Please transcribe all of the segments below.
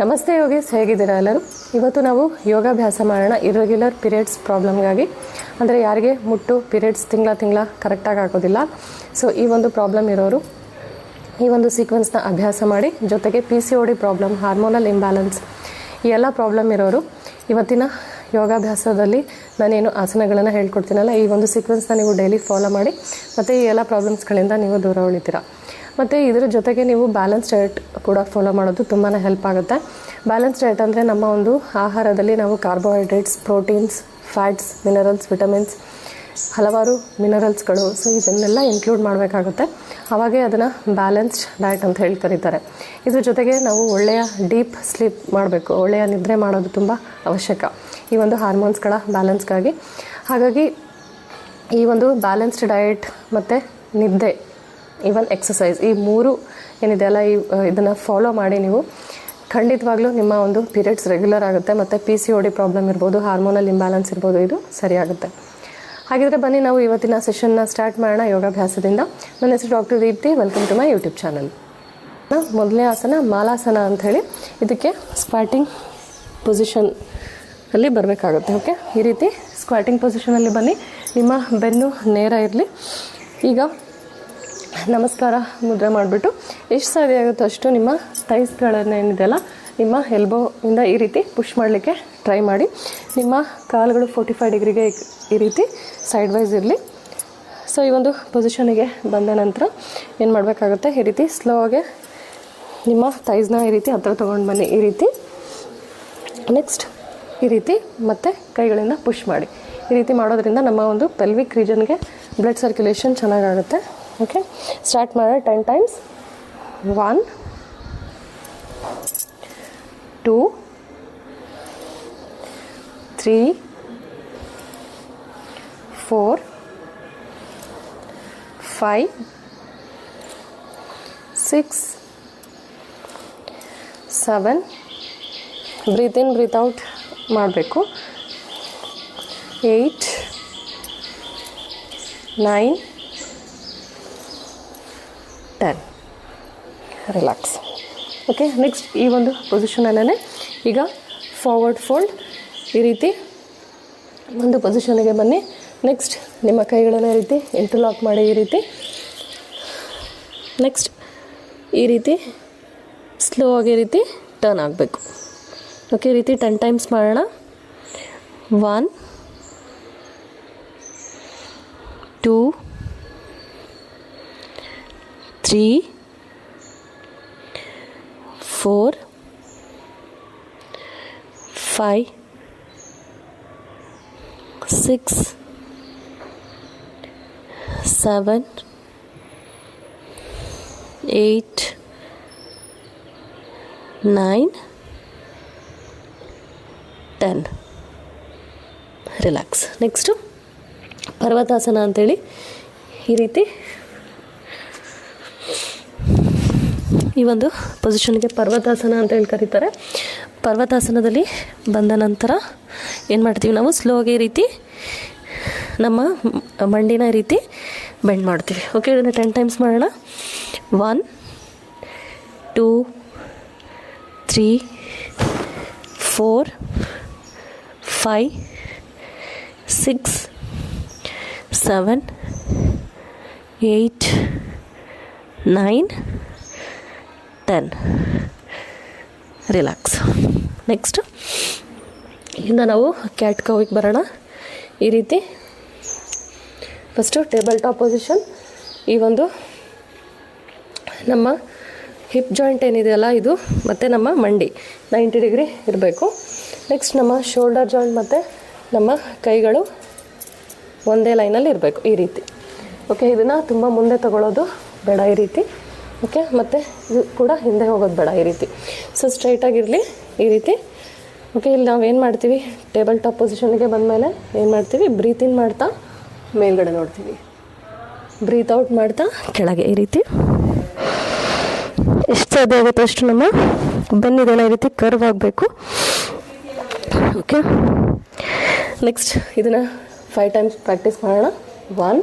ನಮಸ್ತೆ ಯೋಗೀಸ್, ಹೇಗಿದ್ದೀರಾ ಎಲ್ಲರೂ? ಇವತ್ತು ನಾವು ಯೋಗಾಭ್ಯಾಸ ಮಾಡೋಣ ಇರ್ರೆಗ್ಯುಲರ್ ಪೀರಿಯಡ್ಸ್ ಪ್ರಾಬ್ಲಮ್ಗಾಗಿ ಅಂದರೆ ಯಾರಿಗೆ ಮುಟ್ಟು ಪೀರಿಯಡ್ಸ್ ತಿಂಗಳ ತಿಂಗಳ ಕರೆಕ್ಟಾಗಿ ಆಗೋದಿಲ್ಲ ಸೊ ಈ ಒಂದು ಪ್ರಾಬ್ಲಮ್ ಇರೋರು, ಈ ಒಂದು ಸೀಕ್ವೆನ್ಸ್ನ ಅಭ್ಯಾಸ ಮಾಡಿ, ಜೊತೆಗೆ P C O D problem hormonal imbalance ಈ ಎಲ್ಲ ಪ್ರಾಬ್ಲಮ್ ಇರೋರು, ಇವತ್ತಿನ ಯೋಗಾಭ್ಯಾಸದಲ್ಲಿ ನಾನೇನು ಆಸನಗಳನ್ನು ಹೇಳ್ಕೊಡ್ತೀನಲ್ಲ, ಈ ಒಂದು ಸೀಕ್ವೆನ್ಸ್ನ ನೀವು ಡೈಲಿ ಫಾಲೋ ಮಾಡಿ, ಮತ್ತು ಈ ಎಲ್ಲ ಪ್ರಾಬ್ಲಮ್ಸ್ಗಳಿಂದ ನೀವು ದೂರ ಉಳಿತೀರ. ಮತ್ತು ಇದರ ಜೊತೆಗೆ ನೀವು ಬ್ಯಾಲೆನ್ಸ್ ಡಯಟ್ ಕೂಡ ಫಾಲೋ ಮಾಡೋದು ತುಂಬಾ ಹೆಲ್ಪ್ ಆಗುತ್ತೆ. ಬ್ಯಾಲೆನ್ಸ್ ಡಯಟ್ ಅಂದರೆ ನಮ್ಮ ಒಂದು ಆಹಾರದಲ್ಲಿ ನಾವು carbohydrates proteins fats minerals vitamins ಹಲವಾರು ಮಿನರಲ್ಸ್ಗಳು ಸೊ ಇದನ್ನೆಲ್ಲ ಇನ್ಕ್ಲೂಡ್ ಮಾಡಬೇಕಾಗುತ್ತೆ. ಅವಾಗೇ ಅದನ್ನು ಬ್ಯಾಲೆನ್ಸ್ಡ್ ಡಯಟ್ ಅಂತ ಹೇಳಿ ಕರೀತಾರೆ. ಇದ್ರ ಜೊತೆಗೆ ನಾವು ಒಳ್ಳೆಯ ಡೀಪ್ ಸ್ಲೀಪ್ ಮಾಡಬೇಕು. ಒಳ್ಳೆಯ ನಿದ್ರೆ ಮಾಡೋದು ತುಂಬ ಅವಶ್ಯಕ. ಈ ಒಂದು ಹಾರ್ಮೋನ್ಸ್ಗಳ ಬ್ಯಾಲೆನ್ಸ್ಗಾಗಿ ಹಾಗಾಗಿ ಈ ಒಂದು ಬ್ಯಾಲೆನ್ಸ್ಡ್ ಡಯಟ್ ಮತ್ತು ನಿದ್ದೆ ಈವನ್ ಎಕ್ಸಸೈಸ್ ಈ ಮೂರು ಏನಿದೆಯಲ್ಲ ಈ ಇದನ್ನು ಫಾಲೋ ಮಾಡಿ ನೀವು. ಖಂಡಿತವಾಗ್ಲೂ ನಿಮ್ಮ ಒಂದು ಪೀರಿಯಡ್ಸ್ ರೆಗ್ಯುಲರ್ ಆಗುತ್ತೆ. ಮತ್ತು P C O D problem ಇರ್ಬೋದು ಹಾರ್ಮೋನಲ್ ಇಂಬ್ಯಾಲೆನ್ಸ್ ಇರ್ಬೋದು, ಇದು ಸರಿಯಾಗುತ್ತೆ. ಹಾಗಿದ್ರೆ ಬನ್ನಿ, ನಾವು ಇವತ್ತಿನ ಸೆಷನ್ನ ಸ್ಟಾರ್ಟ್ ಮಾಡೋಣ ಯೋಗಾಭ್ಯಾಸದಿಂದ. ನನ್ನ ಹೆಸರು doctor Deepti welcome to my YouTube channel ಮೊದಲನೇ ಆಸನ ಮಾಲಾಸನ ಅಂಥೇಳಿ ಇದಕ್ಕೆ ಸ್ಕ್ವಾಟಿಂಗ್ ಪೊಸಿಷನ್ ಅಲ್ಲಿ ಬರಬೇಕಾಗುತ್ತೆ, ಓಕೆ? ಈ ರೀತಿ ಸ್ಕ್ವಾಟಿಂಗ್ ಪೊಸಿಷನಲ್ಲಿ ಬನ್ನಿ. ನಿಮ್ಮ ಬೆನ್ನು ನೇರ ಇರಲಿ. ಈಗ ನಮಸ್ಕಾರ, ಮುದ್ರೆ ಮಾಡಿಬಿಟ್ಟು. ಎಷ್ಟು ಸಾಧ್ಯ ಆಗುತ್ತೋ ಅಷ್ಟು ನಿಮ್ಮ ಟೈಸ್ಗಳನ್ನೇನಿದೆಯಲ್ಲ ನಿಮ್ಮ ಎಲ್ಬೋ ಇಂದ ಈ ರೀತಿ ಪುಷ್ ಮಾಡಲಿಕ್ಕೆ ಟ್ರೈ ಮಾಡಿ. ನಿಮ್ಮ ಕಾಲುಗಳು ಫೋರ್ಟಿ ಫೈವ್ ಡಿಗ್ರಿಗೆ ಈ ರೀತಿ ಸೈಡ್ ವೈಸ್ ಇರಲಿ. ಸೊ ಈ ಒಂದು ಪೊಸಿಷನಿಗೆ ಬಂದ ನಂತರ ಏನು ಮಾಡಬೇಕಾಗುತ್ತೆ? ಈ ರೀತಿ ಸ್ಲೋ ಆಗಿ ನಿಮ್ಮ ಥೈಸ್ನ ಈ ರೀತಿ ಹತ್ರ ತೊಗೊಂಡು ಬನ್ನಿ. ಈ ರೀತಿ. ನೆಕ್ಸ್ಟ್ ಈ ರೀತಿ ಮತ್ತೆ ಕೈಗಳಿಂದ ಪುಷ್ ಮಾಡಿ. ಈ ರೀತಿ ಮಾಡೋದ್ರಿಂದ ನಮ್ಮ ಒಂದು ಪೆಲ್ವಿಕ್ ರೀಜನ್ಗೆ ಬ್ಲಡ್ ಸರ್ಕ್ಯುಲೇಷನ್ ಚೆನ್ನಾಗಾಗುತ್ತೆ. ಓಕೆ ಸ್ಟಾರ್ಟ್ ಮಾಡೋಣ ten times one two three four five six seven breathe in breathe out ಮಾಡಬೇಕು. Eight nine relax okay next ಈ ಒಂದು ಪೊಸಿಷನಲ್ಲೇ ಈಗ ಫಾರ್ವರ್ಡ್ ಫೋಲ್ಡ್ ಈ ರೀತಿ ಒಂದು ಪೊಸಿಷನಿಗೆ ಬನ್ನಿ. ನೆಕ್ಸ್ಟ್ ನಿಮ್ಮ ಕೈಗಳನ್ನು ಈ ರೀತಿ ಇಂಟರ್ಲಾಕ್ ಮಾಡಿ ಈ ರೀತಿ. ನೆಕ್ಸ್ಟ್ ಈ ರೀತಿ ಸ್ಲೋ ಆಗಿ ರೀತಿ ಟರ್ನ್ ಆಗಬೇಕು. ಓಕೆ ಈ ರೀತಿ ಟೆನ್ ಟೈಮ್ಸ್ ಮಾಡೋಣ. One two three four five six seven eight nine ten relax next ಪರ್ವತಾಸನ ಅಂಥೇಳಿ ಈ ರೀತಿ ಈ ಒಂದು ಪೊಸಿಷನ್ಗೆ ಪರ್ವತಾಸನ ಅಂತ ಹೇಳಿ ಕರೀತಾರೆ. ಪರ್ವತಾಸನದಲ್ಲಿ ಬಂದ ನಂತರ ಏನು ಮಾಡ್ತೀವಿ ನಾವು? ಸ್ಲೋಗೆ ರೀತಿ ನಮ್ಮ ಮಂಡಿನ ರೀತಿ ಬೆಂಡ್ ಮಾಡ್ತೀವಿ. ಓಕೆ ಇದನ್ನು ಟೆನ್ ಟೈಮ್ಸ್ ಮಾಡೋಣ. One two three four five six seven eight nine ten relax next ಇನ್ನು ನಾವು ಕ್ಯಾಟ್ ಕವಿಗೆ ಬರೋಣ. ಈ ರೀತಿ. ಫಸ್ಟು ಟೇಬಲ್ ಟಾಪ್ ಪೊಸಿಷನ್ ಈ ಒಂದು ನಮ್ಮ ಹಿಪ್ ಜಾಯಿಂಟ್ ಏನಿದೆಯಲ್ಲ ಇದು, ಮತ್ತು ನಮ್ಮ ಮಂಡಿ. ನೈಂಟಿ ಡಿಗ್ರಿ ಇರಬೇಕು. ನೆಕ್ಸ್ಟ್ ನಮ್ಮ ಶೋಲ್ಡರ್ ಜಾಯಿಂಟ್ ಮತ್ತು ನಮ್ಮ ಕೈಗಳು ಒಂದೇ ಲೈನಲ್ಲಿ ಇರಬೇಕು ಈ ರೀತಿ. ಓಕೆ ಇದನ್ನು ತುಂಬ ಮುಂದೆ ತಗೊಳ್ಳೋದು ಬೇಡ ಈ ರೀತಿ. ಓಕೆ ಮತ್ತು ಇದು ಕೂಡ ಹಿಂದೆ ಹೋಗೋದು ಬೇಡ ಈ ರೀತಿ. ಸೊ ಸ್ಟ್ರೈಟಾಗಿರಲಿ ಈ ರೀತಿ. ಓಕೆ ಇಲ್ಲಿ ನಾವು ಏನು ಮಾಡ್ತೀವಿ? ಟೇಬಲ್ ಟಾಪ್ ಪೊಸಿಷನ್ಗೆ ಬಂದಮೇಲೆ ಏನು ಮಾಡ್ತೀವಿ? ಬ್ರೀತ್ ಇನ್ ಮಾಡ್ತಾ ಮೇಲ್ಗಡೆ ನೋಡ್ತೀವಿ. ಬ್ರೀತ್ ಔಟ್ ಮಾಡ್ತಾ ಕೆಳಗೆ ಈ ರೀತಿ. ಎಷ್ಟು ಸಾಧ್ಯ ಆಗುತ್ತೆ ಅಷ್ಟು ನಮ್ಮ ಬೆನ್ನಿದೆಲ್ಲ ಈ ರೀತಿ ಕರ್ವ್ ಆಗಬೇಕು. ಓಕೆ ನೆಕ್ಸ್ಟ್ ಇದನ್ನು ಫೈವ್ ಟೈಮ್ಸ್ ಪ್ರಾಕ್ಟೀಸ್ ಮಾಡೋಣ. One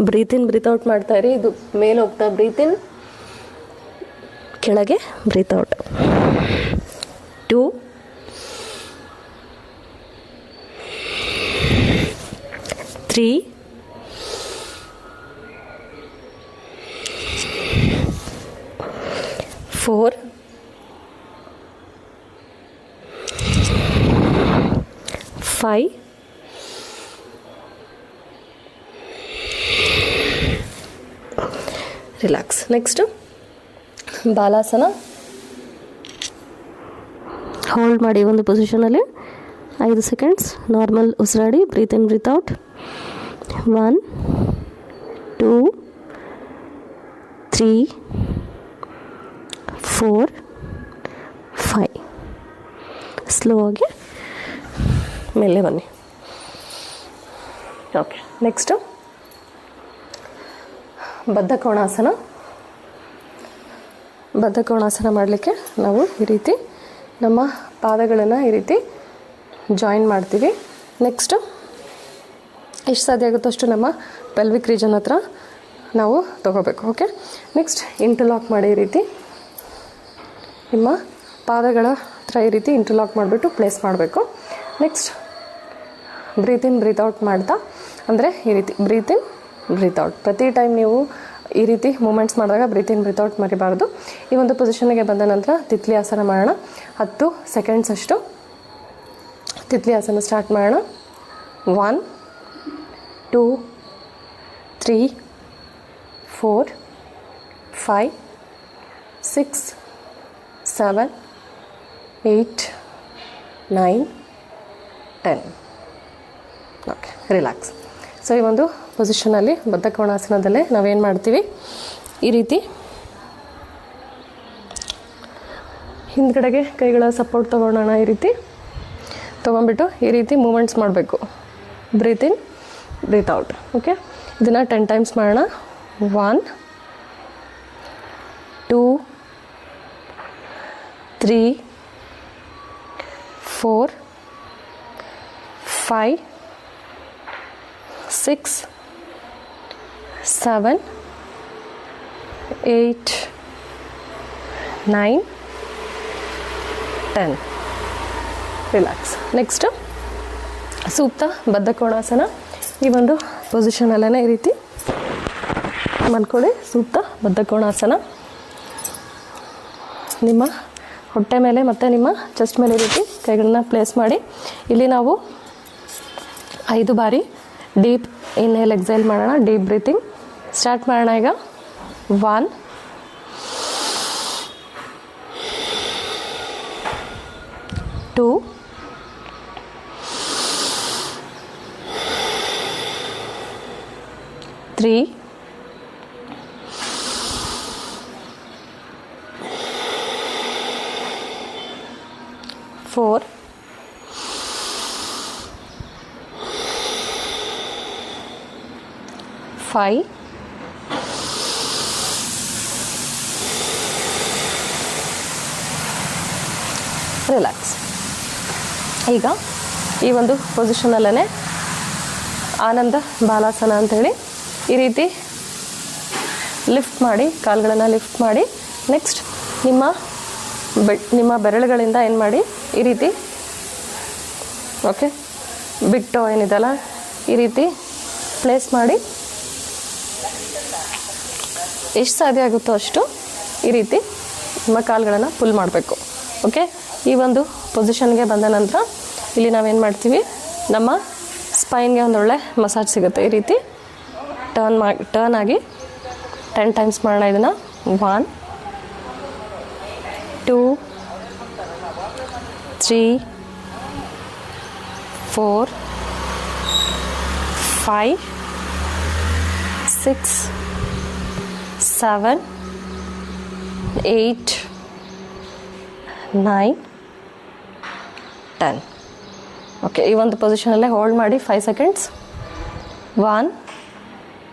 breathe in breathe out ಮಾಡ್ತಾ ಇರಿ. ಇದು ಮೇಲೆ ಹೋಗ್ತಾ ಬ್ರೀತ್ ಇನ್ ಕೆಳಗೆ breathe out. Two. Three. Four. Five. Relax next balasana. Hold ಮಾಡಿ ಒಂದು ಪೊಸಿಷನಲ್ಲಿ ಐದು seconds normal ಉಸಿರಾಡಿ. Breathe in breathe out one two three four five slow ಆಗಿ. ಮೇಲೆ ಬನ್ನಿ. ಓಕೆ ನೆಕ್ಸ್ಟು ಬದ್ಧ ಕೋಣಾಸನ ಬದ್ಧ ಮಾಡಲಿಕ್ಕೆ ನಾವು ಈ ರೀತಿ ನಮ್ಮ ಪಾದಗಳನ್ನು ಈ ರೀತಿ ಜಾಯಿನ್ ಮಾಡ್ತೀವಿ. ನೆಕ್ಸ್ಟು ಎಷ್ಟು ಸಾಧ್ಯ ಆಗುತ್ತೋ ಅಷ್ಟು ನಮ್ಮ ಪೆಲ್ವಿಕ್ ರೀಜನ್ ಹತ್ರ ನಾವು ತಗೋಬೇಕು ಓಕೆ ನೆಕ್ಸ್ಟ್ ಇಂಟರ್ಲಾಕ್ ಮಾಡಿ ಈ ರೀತಿ ನಿಮ್ಮ ಪಾದಗಳ ಹತ್ರ ಈ ರೀತಿ ಇಂಟರ್ಲಾಕ್ ಮಾಡಿಬಿಟ್ಟು ಪ್ಲೇಸ್ ಮಾಡಬೇಕು. Next breathe in breathe out ಮಾಡ್ತಾ, ಅಂದರೆ ಈ ರೀತಿ ಬ್ರೀತ್ ಇನ್ ಬ್ರೀತ್ ಪ್ರತಿ ಟೈಮ್ ನೀವು ಈ ರೀತಿ ಮೂಮೆಂಟ್ಸ್ ಮಾಡಿದಾಗ ಬ್ರೀತ್ ಇನ್ ಬ್ರೀತ್ ಮರಿಬಾರ್ದು. ಈ ಒಂದು ಪೊಸಿಷನ್ಗೆ ಬಂದ ನಂತರ ತಿತ್ಲಿ ಆಸನ ಮಾಡೋಣ. ಹತ್ತು ಸೆಕೆಂಡ್ಸ್ ಅಷ್ಟು ತಿತ್ಲಿ ಆಸನ ಸ್ಟಾರ್ಟ್ ಮಾಡೋಣ. One two three four five six seven eight nine ten okay relax so ಈ ಒಂದು ಪೊಸಿಷನಲ್ಲಿ ಬದ್ಧ ಕೋಣಾಸನದಲ್ಲೇ ನಾವೇನು ಮಾಡ್ತೀವಿ? ಈ ರೀತಿ ಹಿಂದ್ಗಡೆಗೆ ಕೈಗಳ ಸಪೋರ್ಟ್ ತೊಗೊಳೋಣ ಈ ರೀತಿ. ತೊಗೊಂಬಿಟ್ಟು ಈ ರೀತಿ ಮೂಮೆಂಟ್ಸ್ ಮಾಡಬೇಕು. Breathe in breathe out okay ಇದನ್ನು ಟೆನ್ ಟೈಮ್ಸ್ ಮಾಡೋಣ. One two three four five six seven eight nine ten relax next ಸೂಕ್ತ ಬದ್ಧ ಕೋಣಾಸನ ಈ ಒಂದು ಪೊಸಿಷನಲ್ಲೇ ಈ ರೀತಿ ಮಲ್ಕೊಳ್ಳಿ. ಸೂಕ್ತ ಬದ್ಧ ಕೋಣಾಸನ ನಿಮ್ಮ ಹೊಟ್ಟೆ ಮೇಲೆ ಮತ್ತು ನಿಮ್ಮ ಚೆಸ್ಟ್ ಮೇಲೆ ಈ ರೀತಿ ಕೈಗಳನ್ನ ಪ್ಲೇಸ್ ಮಾಡಿ. ಇಲ್ಲಿ ನಾವು ಐದು ಬಾರಿ ಡೀಪ್ ಇನ್ಹೇಲ್ ಎಕ್ಸೈಲ್ ಮಾಡೋಣ. ಡೀಪ್ ಬ್ರೀತಿಂಗ್ ಸ್ಟಾರ್ಟ್ ಮಾಡೋಣ ಈಗ one two three four five relax ಈಗ ಈ ಒಂದು ಪೊಸಿಷನಲ್ಲೇ ಆನಂದ ಬಾಲಾಸನ ಅಂಥೇಳಿ ಈ ರೀತಿ ಲಿಫ್ಟ್ ಮಾಡಿ, ಕಾಲುಗಳನ್ನು ಲಿಫ್ಟ್ ಮಾಡಿ ನೆಕ್ಸ್ಟ್ ನಿಮ್ಮ ಬೆ ನಿಮ್ಮ ಬೆರಳುಗಳಿಂದ ಏನು ಮಾಡಿ, ಈ ರೀತಿ ಓಕೆ ಬಿಟ್ಟು ಏನಿದೆಲ್ಲ ಈ ರೀತಿ ಪ್ಲೇಸ್ ಮಾಡಿ. ಎಷ್ಟು ಸಾಧ್ಯ ಆಗುತ್ತೋ ಅಷ್ಟು ಈ ರೀತಿ ನಿಮ್ಮ ಕಾಲುಗಳನ್ನು ಪುಲ್ ಮಾಡಬೇಕು ಓಕೆ ಈ ಒಂದು ಪೊಸಿಷನ್ಗೆ ಬಂದ ನಂತರ ಇಲ್ಲಿ ನಾವೇನು ಮಾಡ್ತೀವಿ? ನಮ್ಮ ಸ್ಪೈನ್ಗೆ ಒಳ್ಳೆ ಮಸಾಜ್ ಸಿಗುತ್ತೆ. ಈ ರೀತಿ ಟರ್ನ್ ಮಾ ಟರ್ನ್ ಆಗಿ ಟೆನ್ ಟೈಮ್ಸ್ ಮಾಡೋಣ ಇದನ್ನು. One two three four five six seven eight nine ten okay ಈ ಒಂದು ಪೊಸಿಷನಲ್ಲೇ ಹೋಲ್ಡ್ ಮಾಡಿ five seconds one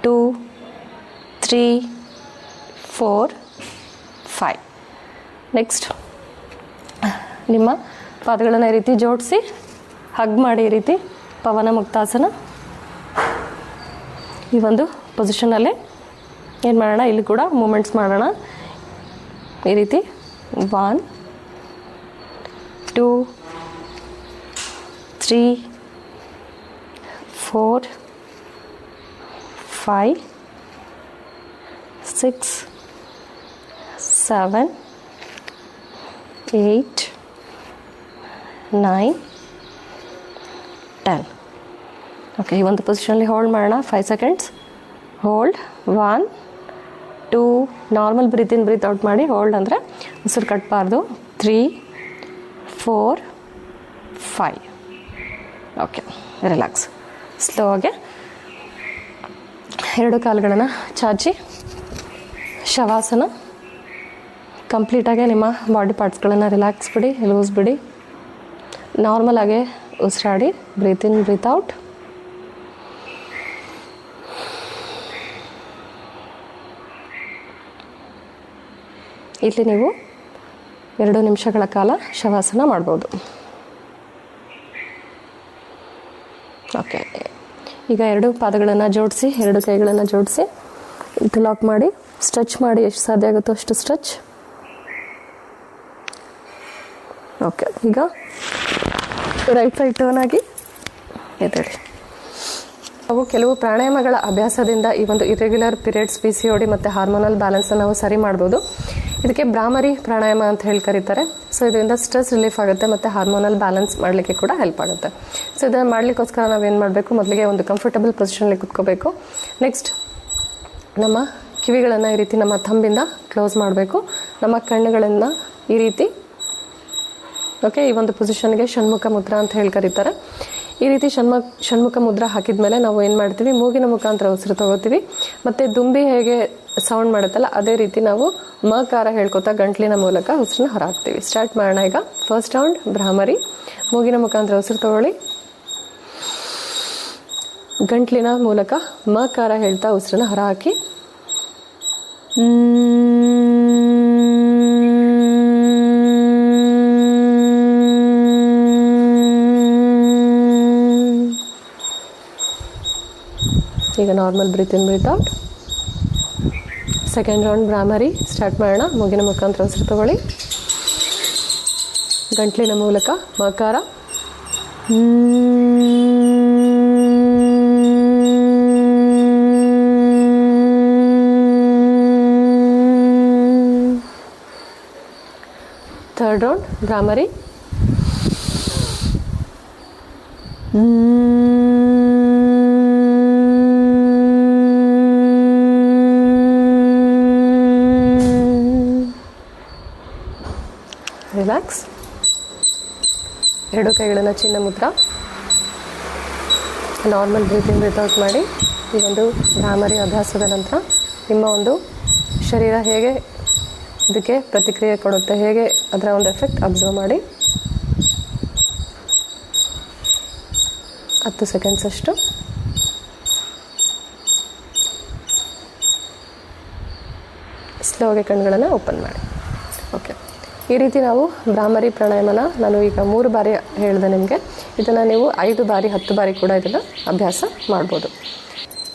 two three four five next ನಿಮ್ಮ ಪಾದಗಳನ್ನು ಈ ರೀತಿ ಜೋಡಿಸಿ ಹಗ್ ಮಾಡಿ ಈ ರೀತಿ ಪವನ ಮುಕ್ತಾಸನ. ಈ ಒಂದು ಪೊಸಿಷನಲ್ಲೇ ಏನು ಮಾಡೋಣ? ಇಲ್ಲಿ ಕೂಡ ಮೂಮೆಂಟ್ಸ್ ಮಾಡೋಣ. ಈ ರೀತಿ. One two three four five six seven eight nine ten okay ಈ ಒಂದು ಪೊಸಿಷನಲ್ಲಿ ಹೋಲ್ಡ್ ಮಾಡೋಣ. Five seconds hold one two normal breathe in breathe out ಮಾಡಿ. ಹೋಲ್ಡ್ ಅಂದರೆ ಉಸಿರು ಕಟ್ಟಬಾರ್ದು three four five okay relax slow ಆಗಿ. ಎರಡು ಕಾಲುಗಳನ್ನು ಚಾಚಿ, ಶವಾಸನ ಕಂಪ್ಲೀಟಾಗೆ ನಿಮ್ಮ ಬಾಡಿ ಪಾರ್ಟ್ಸ್ಗಳನ್ನು ರಿಲ್ಯಾಕ್ಸ್ ಬಿಡಿ ಲೂಸ್ ಬಿಡಿ. ನಾರ್ಮಲಾಗೆ ಉಸಿರಾಡಿ ಬ್ರೀತ್ ಇನ್ ಬ್ರೀತ್ ಔಟ್ ಇಲ್ಲಿ ನೀವು ಎರಡು ನಿಮಿಷಗಳ ಕಾಲ ಶವಾಸನ ಮಾಡ್ಬೋದು. ಓಕೆ. ಈಗ ಎರಡು ಪಾದಗಳನ್ನು ಜೋಡಿಸಿ, ಎರಡು ಕೈಗಳನ್ನು ಜೋಡಿಸಿ ಲಾಕ್ ಮಾಡಿ ಸ್ಟ್ರೆಚ್ ಮಾಡಿ, ಎಷ್ಟು ಸಾಧ್ಯ ಆಗುತ್ತೋ ಅಷ್ಟು ಸ್ಟ್ರೆಚ್ ಓಕೆ. ಈಗ ರೈಟ್ ಸೈಡ್ ಟರ್ನ್ ಆಗಿ ಎದ್ದೇಳಿ. ನಾವು ಕೆಲವು ಪ್ರಾಣಾಯಾಮಗಳ ಅಭ್ಯಾಸದಿಂದ ಈ ಒಂದು irregular periods P C O D ಮತ್ತು ಹಾರ್ಮೋನಲ್ ಬ್ಯಾಲೆನ್ಸನ್ನು ನಾವು ಸರಿ ಮಾಡ್ಬೋದು. ಇದಕ್ಕೆ ಬ್ರಾಮರಿ ಪ್ರಾಣಾಯಾಮ ಅಂತ ಹೇಳಿ ಕರೀತಾರೆ. ಸೊ ಇದರಿಂದ ಸ್ಟ್ರೆಸ್ ರಿಲೀಫ್ ಆಗುತ್ತೆ ಮತ್ತು ಹಾರ್ಮೋನಲ್ ಬ್ಯಾಲೆನ್ಸ್ ಮಾಡಲಿಕ್ಕೆ ಕೂಡ ಹೆಲ್ಪ್ ಆಗುತ್ತೆ. ಸೊ ಇದನ್ನು ಮಾಡಲಿಕ್ಕೋಸ್ಕರ ನಾವೇನು ಮಾಡಬೇಕು? ಮೊದಲಿಗೆ ಒಂದು ಕಂಫರ್ಟಬಲ್ ಪೊಸಿಷನಲ್ಲಿ ಕುತ್ಕೋಬೇಕು. ನೆಕ್ಸ್ಟ್ ನಮ್ಮ ಕಿವಿಗಳನ್ನು ಈ ರೀತಿ ನಮ್ಮ ಥಂಬಿಂದ ಕ್ಲೋಸ್ ಮಾಡಬೇಕು. ನಮ್ಮ ಕಣ್ಣುಗಳನ್ನು ಈ ರೀತಿ ಓಕೆ ಈ ಒಂದು ಪೊಸಿಷನ್ಗೆ ಷಣ್ಮುಖ ಮುದ್ರಾ ಅಂತ ಹೇಳಿ ಕರೀತಾರೆ. ಈ ರೀತಿ ಷಣ್ಮ, ಷಣ್ಮುಖ ಮುದ್ರ ಹಾಕಿದ ಮೇಲೆ ನಾವು ಏನು ಮಾಡ್ತೀವಿ? ಮೂಗಿನ ಮುಖಾಂತರ ಉಸಿರು ತಗೋತೀವಿ. ಮತ್ತು ದುಂಬಿ ಹೇಗೆ ಸೌಂಡ್ ಮಾಡುತ್ತಲ್ಲ, ಅದೇ ರೀತಿ ನಾವು ಮಕಾರ ಹೇಳ್ಕೊತಾ ಗಂಟ್ಲಿನ ಮೂಲಕ ಉಸಿರನ್ನ ಹೊರಹಾಕ್ತೀವಿ. ಸ್ಟಾರ್ಟ್ ಮಾಡೋಣ ಈಗ. ಫಸ್ಟ್ ರೌಂಡ್ ಭ್ರಾಮರಿ. ಮೂಗಿನ ಮುಖಾಂತರ ಉಸಿರು ತಗೊಳ್ಳಿ. ಗಂಟ್ಲಿನ ಮೂಲಕ ಮಕಾರ ಹೇಳ್ತಾ ಉಸಿರನ್ನ ಹೊರಹಾಕಿ. ಈಗ normal breathe in breathe out second round bhramari start ಮಾಡೋಣ ಮೂಗಿನ ಮುಖಾಂತರ ಉಸಿರು ತಗೊಳ್ಳಿ ಗಂಟ್ಲಿನ ಮೂಲಕ ಮಕಾರ ಥರ್ಡ್ ರೌಂಡ್ ಭ್ರಾಮರಿ ರಿಲ್ಯಾಕ್ಸ್ ಎರಡು ಕೈಗಳನ್ನು ಚಿನ್ನ ಮುದ್ರ. ನಾರ್ಮಲ್ ಬ್ರೀತಿಂಗ್ ವಿತೌಟ್ ಮಾಡಿ. ಈ ಒಂದು ಭ್ರಾಮರಿ ಅಭ್ಯಾಸದ ನಂತರ ನಿಮ್ಮ ಒಂದು ಶರೀರ ಹೇಗೆ ಇದಕ್ಕೆ ಪ್ರತಿಕ್ರಿಯೆ ಕೊಡುತ್ತೆ, ಹೇಗೆ ಅದರ ಒಂದು ಎಫೆಕ್ಟ್ ಅಬ್ಸರ್ವ್ ಮಾಡಿ. ಹತ್ತು ಸೆಕೆಂಡ್ಸ್ ಅಷ್ಟು. ಸ್ಲೋಗೆ ಕಣ್ಗಳನ್ನು ಓಪನ್ ಮಾಡಿ. ಓಕೆ ಈ ರೀತಿ ನಾವು ಭ್ರಾಮರಿ ಪ್ರಾಣಾಯಾಮನ ನಾನು ಈಗ ಮೂರು ಬಾರಿ ಹೇಳಿದೆ ನಿಮಗೆ. ಇದನ್ನು ನೀವು ಐದು ಬಾರಿ, ಹತ್ತು ಬಾರಿ ಕೂಡ ಇದನ್ನು ಅಭ್ಯಾಸ ಮಾಡ್ಬೋದು.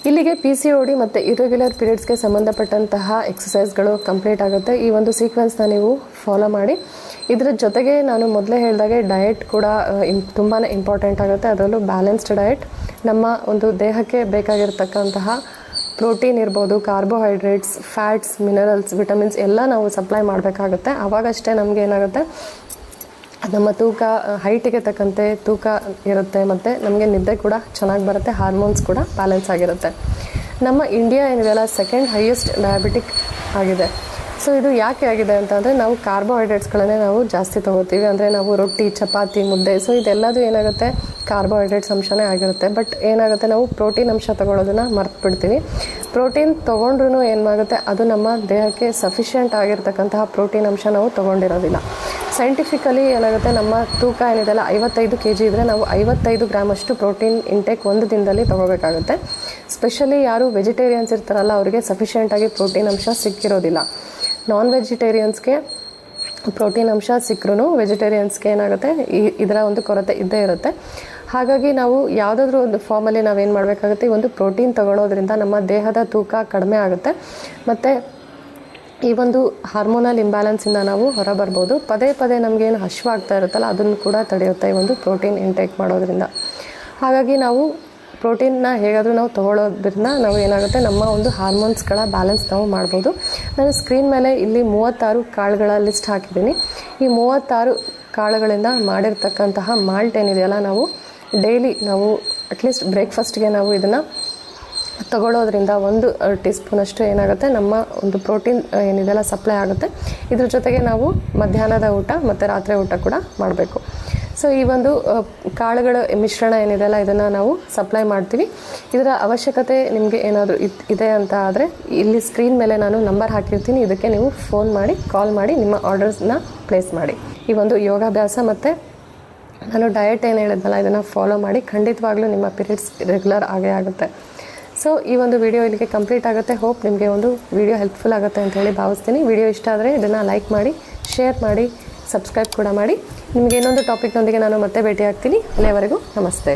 ಇಲ್ಲಿಗೆ ಪಿ ಸಿ ಓ ಡಿ ಮತ್ತು ಇರೆಗ್ಯುಲರ್ ಪೀರಿಯಡ್ಸ್ಗೆ ಸಂಬಂಧಪಟ್ಟಂತಹ ಎಕ್ಸಸೈಸ್ಗಳು ಕಂಪ್ಲೀಟ್ ಆಗುತ್ತೆ. ಈ ಒಂದು ಸೀಕ್ವೆನ್ಸ್ನ ನೀವು ಫಾಲೋ ಮಾಡಿ. ಇದರ ಜೊತೆಗೆ ನಾನು ಮೊದಲೇ ಹೇಳಿದಾಗೆ ಡಯೆಟ್ ಕೂಡ ತುಂಬಾ ಇಂಪಾರ್ಟೆಂಟ್ ಆಗುತ್ತೆ. ಅದರಲ್ಲೂ ಬ್ಯಾಲೆನ್ಸ್ಡ್ ಡಯಟ್ ನಮ್ಮ ಒಂದು ದೇಹಕ್ಕೆ ಬೇಕಾಗಿರ್ತಕ್ಕಂತಹ ಪ್ರೋಟೀನ್ ಇರ್ಬೋದು ಕಾರ್ಬೋಹೈಡ್ರೇಟ್ಸ್ ಫ್ಯಾಟ್ಸ್ ಮಿನರಲ್ಸ್ ವಿಟಮಿನ್ಸ್ ಎಲ್ಲ ನಾವು ಸಪ್ಲೈ ಮಾಡಬೇಕಾಗುತ್ತೆ. ಆವಾಗಷ್ಟೇ ನಮಗೆ ಏನಾಗುತ್ತೆ, ನಮ್ಮ ತೂಕ ಹೈಟಿಗೆ ತಕ್ಕಂತೆ ತೂಕ ಇರುತ್ತೆ ಮತ್ತು ನಮಗೆ ನಿದ್ದೆ ಕೂಡ ಚೆನ್ನಾಗಿ ಬರುತ್ತೆ ಹಾರ್ಮೋನ್ಸ್ ಕೂಡ ಬ್ಯಾಲೆನ್ಸ್ ಆಗಿರುತ್ತೆ. ನಮ್ಮ ಇಂಡಿಯಾ ಏನಿದೆಯಲ್ಲ ಸೆಕೆಂಡ್ ಹೈಯೆಸ್ಟ್ ಡಯಾಬಿಟಿಕ್ ಆಗಿದೆ. ಸೊ ಇದು ಯಾಕೆ ಆಗಿದೆ ಅಂತಂದರೆ ನಾವು ಕಾರ್ಬೋಹೈಡ್ರೇಟ್ಸ್ಗಳನ್ನೇ ನಾವು ಜಾಸ್ತಿ ತೊಗೋತೀವಿ ಅಂದರೆ ನಾವು ರೊಟ್ಟಿ, ಚಪಾತಿ, ಮುದ್ದೆ. ಸೊ ಇದೆಲ್ಲದೂ ಏನಾಗುತ್ತೆ? ಕಾರ್ಬೋಹೈಡ್ರೇಟ್ಸ್ ಅಂಶನೇ ಆಗಿರುತ್ತೆ. ಬಟ್ ಏನಾಗುತ್ತೆ? ನಾವು ಪ್ರೋಟೀನ್ ಅಂಶ ತೊಗೊಳೋದನ್ನು ಮರ್ತು ಬಿಡ್ತೀವಿ ಪ್ರೋಟೀನ್ ತೊಗೊಂಡ್ರೂ ಏನಾಗುತ್ತೆ ಅದು ನಮ್ಮ ದೇಹಕ್ಕೆ ಸಫಿಷಿಯೆಂಟ್ ಆಗಿರ್ತಕ್ಕಂತಹ ಪ್ರೋಟೀನ್ ಅಂಶ ನಾವು ತೊಗೊಂಡಿರೋದಿಲ್ಲ. ಸೈಂಟಿಫಿಕಲಿ ಏನಾಗುತ್ತೆ? ನಮ್ಮ ತೂಕ ಏನಿದೆಲ್ಲ ಐವತ್ತೈದು ಕೆ ಜಿ ಇದ್ದರೆ ನಾವು ಐವತ್ತೈದು ಗ್ರಾಮಷ್ಟು ಪ್ರೋಟೀನ್ ಇಂಟೇಕ್ ಒಂದು ದಿನದಲ್ಲಿ ತೊಗೋಬೇಕಾಗುತ್ತೆ. ಸ್ಪೆಷಲಿ ಯಾರು ವೆಜಿಟೇರಿಯನ್ಸ್ ಇರ್ತಾರಲ್ಲ, ಅವರಿಗೆ ಸಫಿಷಿಯೆಂಟಾಗಿ ಪ್ರೋಟೀನ್ ಅಂಶ ಸಿಕ್ಕಿರೋದಿಲ್ಲ. ನಾನ್ ವೆಜಿಟೇರಿಯನ್ಸ್ಗೆ ಪ್ರೋಟೀನ್ ಅಂಶ ಸಿಕ್ಕರೂ ವೆಜಿಟೇರಿಯನ್ಸ್ಗೆ ಏನಾಗುತ್ತೆ? ಈ ಇದರ ಒಂದು ಕೊರತೆ ಇದ್ದೇ ಇರುತ್ತೆ. ಹಾಗಾಗಿ ನಾವು ಯಾವುದಾದ್ರೂ ಒಂದು ಫಾರ್ಮಲ್ಲಿ ನಾವೇನು ಮಾಡಬೇಕಾಗುತ್ತೆ? ಒಂದು ಪ್ರೋಟೀನ್ ತಗೊಳ್ಳೋದ್ರಿಂದ ನಮ್ಮ ದೇಹದ ತೂಕ ಕಡಿಮೆ ಆಗುತ್ತೆ. ಮತ್ತು ಈ ಒಂದು ಹಾರ್ಮೋನಲ್ ಇಂಬ್ಯಾಲೆನ್ಸಿಂದ ನಾವು ಹೊರಬರ್ಬೋದು. ಪದೇ ಪದೇ ನಮಗೇನು ಹಶ್ವಾಗ್ತಾ ಇರುತ್ತಲ್ಲ, ಅದನ್ನು ಕೂಡ ತಡೆಯುತ್ತೆ ಈ ಒಂದು ಪ್ರೋಟೀನ್ ಇಂಟೇಕ್ ಮಾಡೋದ್ರಿಂದ. ಹಾಗಾಗಿ ನಾವು ಪ್ರೋಟೀನ್ನ ಹೇಗಾದರೂ ನಾವು ತೊಗೊಳೋದ್ರಿಂದ ನಾವು ಏನಾಗುತ್ತೆ? ನಮ್ಮ ಒಂದು ಹಾರ್ಮೋನ್ಸ್ಗಳ ಬ್ಯಾಲೆನ್ಸ್ ನಾವು ಮಾಡ್ಬೋದು. ನಾನು ಸ್ಕ್ರೀನ್ ಮೇಲೆ ಇಲ್ಲಿ ಮೂವತ್ತಾರು ಕಾಳುಗಳ ಲಿಸ್ಟ್ ಹಾಕಿದ್ದೀನಿ. ಈ ಮೂವತ್ತಾರು ಕಾಳುಗಳಿಂದ ಮಾಡಿರ್ತಕ್ಕಂತಹ ಮಾಲ್ಟ್ ಏನಿದೆಯಲ್ಲ, ನಾವು ಡೈಲಿ ನಾವು ಅಟ್ಲೀಸ್ಟ್ ಬ್ರೇಕ್ಫಾಸ್ಟ್ಗೆ ನಾವು ಇದನ್ನು ತಗೊಳ್ಳೋದ್ರಿಂದ ಒಂದು ಟೀ ಸ್ಪೂನಷ್ಟು ಏನಾಗುತ್ತೆ? ನಮ್ಮ ಒಂದು ಪ್ರೋಟೀನ್ ಏನಿದೆಲ್ಲ ಸಪ್ಲೈ ಆಗುತ್ತೆ. ಇದ್ರ ಜೊತೆಗೆ ನಾವು ಮಧ್ಯಾಹ್ನದ ಊಟ ಮತ್ತು ರಾತ್ರಿ ಊಟ ಕೂಡ ಮಾಡಬೇಕು. ಸೊ ಈ ಒಂದು ಕಾಳುಗಳ ಮಿಶ್ರಣ ಏನಿದೆಯಲ್ಲ ಇದನ್ನು ನಾವು ಸಪ್ಲೈ ಮಾಡ್ತೀವಿ. ಇದರ ಅವಶ್ಯಕತೆ ನಿಮಗೆ ಏನಾದರೂ ಇದೆ ಅಂತ ಆದರೆ, ಇಲ್ಲಿ ಸ್ಕ್ರೀನ್ ಮೇಲೆ ನಾನು ನಂಬರ್ ಹಾಕಿರ್ತೀನಿ. ಇದಕ್ಕೆ ನೀವು ಫೋನ್ ಮಾಡಿ ಕಾಲ್ ಮಾಡಿ, ನಿಮ್ಮ ಆರ್ಡರ್ಸ್ನ ಪ್ಲೇಸ್ ಮಾಡಿ. ಈ ಒಂದು ಯೋಗಾಭ್ಯಾಸ ಮತ್ತು ನಾನು ಡಯಟ್ ಏನು ಹೇಳಿದ್ನಲ್ಲ, ಇದನ್ನು ಫಾಲೋ ಮಾಡಿ, ಖಂಡಿತವಾಗ್ಲೂ ನಿಮ್ಮ ಪೀರಿಯಡ್ಸ್ ರೆಗ್ಯುಲರ್ ಆಗೇ ಆಗುತ್ತೆ. ಸೊ ಈ ಒಂದು ವಿಡಿಯೋ ಇಲ್ಲಿಗೆ ಕಂಪ್ಲೀಟ್ ಆಗುತ್ತೆ. ಹೋಪ್ ನಿಮಗೆ ಒಂದು ವಿಡಿಯೋ ಹೆಲ್ಪ್ಫುಲ್ ಆಗುತ್ತೆ ಅಂತ ಹೇಳಿ ಭಾವಿಸ್ತೀನಿ. ವಿಡಿಯೋ ಇಷ್ಟ ಆದರೆ ಇದನ್ನು ಲೈಕ್ ಮಾಡಿ ಶೇರ್ ಮಾಡಿ ಸಬ್ಸ್ಕ್ರೈಬ್ ಕೂಡ ಮಾಡಿ. ನಿಮಗೆ ಇನ್ನೊಂದು ಟಾಪಿಕ್ನೊಂದಿಗೆ ನಾನು ಮತ್ತೆ ಭೇಟಿ ಆಗ್ತೀನಿ ಅಲ್ಲಿಯವರೆಗೂ ನಮಸ್ತೆ.